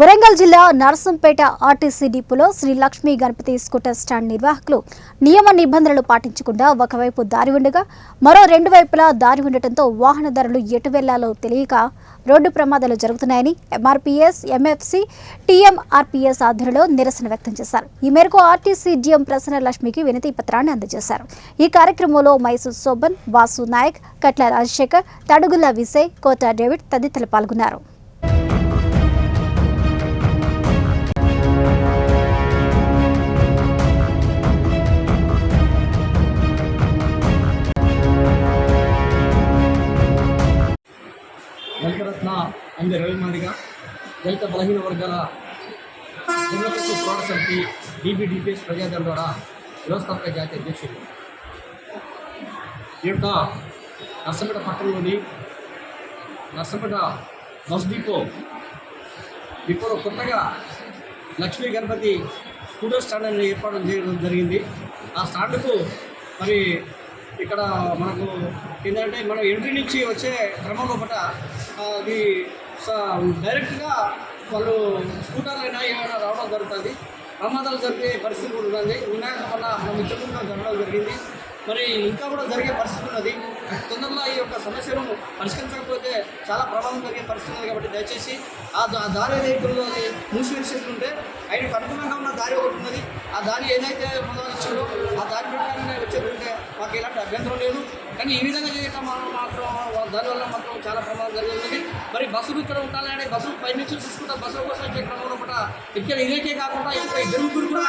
వరంగల్ జిల్లా నరసంపేట ఆర్టీసీ డిపోలో Sri Lakshmi Ganapathi scooter stand నిర్వాహకులు నియమ నిబంధనలు పాటించకుండా ఒకవైపు దారి ఉండగా మరో రెండు వైపులా దారి ఉండటంతో వాహనదారులు ఎటు వెళ్ళాలో తెలియక రోడ్డు ప్రమాదాలు జరుగుతున్నాయని ఎంఆర్పీఎస్ ఎంఎఫ్సి టీఎంఆర్పీఎస్ ఆధ్వర్యంలో నిరసన వ్యక్తం చేశారు. ఈ మేరకు ఆర్టీసీ డిఎం ప్రసన్న లక్ష్మికి వినతి పత్రాన్ని అందజేశారు. ఈ కార్యక్రమంలో మైసూర్ శోభన్ వాసు నాయక్ కట్ల రాజశేఖర్ తడుగుల విజయ్ కోట డేవిడ్ తదితరులు పాల్గొన్నారు. దళితరత్న అంది రవిమాదిగా దళిత బలహీన వర్గాల జనరల్ పోరాట సమితి డిబిడిపిఎస్ ప్రజాదళ ద్వారా వ్యవస్థాపక జాతీయ అధ్యక్షుడు. ఈ యొక్క నర్సంపేట పట్టణంలోని నర్సంపేట బస్ డిపో డిపోలో కొత్తగా లక్ష్మీ గణపతి స్కూటర్ స్టాండ్ అనేది ఏర్పాటు చేయడం జరిగింది. ఆ స్టాండ్కు మరి ఇక్కడ మనకు ఏంటంటే మనం ఎంట్రీ నుంచి వచ్చే క్రమంలో పట అది స- డైరెక్ట్గా వాళ్ళు స్కూటర్లైనా ఏమైనా రావడం జరుగుతుంది. ప్రమాదాలు జరిగే పరిస్థితి కూడా ఉంది వినాయక వల్ల మనం ఇచ్చకుండా జరగడం జరిగింది. మరి ఇంకా కూడా జరిగే పరిస్థితి ఉన్నది. తొందరలో ఈ యొక్క సమస్యను పరిష్కరించకపోతే చాలా ప్రభావం జరిగే పరిస్థితి ఉంది కాబట్టి దయచేసి ఆ దారి ఏదైతే ఉందో అది మూసివేసేస్తుంటే ఆయనకు అనుగుణంగా ఉన్న దారి ఒకటి ఉన్నది. ఆ దారి ఏదైతే మొదలు ఇచ్చారో ఆ దారి ప్రకారంగా మాకు ఎలాంటి అభ్యంతరం లేదు. కానీ ఈ విధంగా చేయటం మనం మాత్రం దానివల్ల మాత్రం చాలా ప్రమాదం జరుగుతుంది మరి బస్సులు ఇక్కడ ఉండాలంటే బస్సులు పై నుంచి చూసుకుంటే బస్సుల కోసం వచ్చే క్రమంలో కూడా ఇక్కడ ఇదేకే కాకుండా ఇక్కడ ఇద్దరు ముగ్గురు కూడా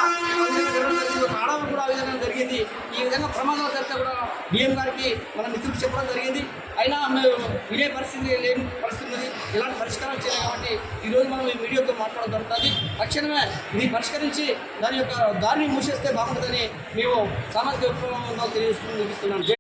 ఈ విధంగా ప్రమాదాలు జరిగితే కూడా డిఎం గారికి మన మిత్రులు చెప్పడం జరిగింది. అయినా మేము వినే పరిస్థితి లేని పరిస్థితి ఉంది ఇలాంటి పరిష్కారం చేయాలి కాబట్టి ఈరోజు మనం ఈ వీడియోతో మాట్లాడడం జరుగుతుంది. తక్షణమే ఇది పరిష్కరించి దాని యొక్క దారిని మూసేస్తే బాగుంటుందని మేము సామాజిక విప్లవంలో తెలియజేస్తున్నాం ముగిస్తున్నాం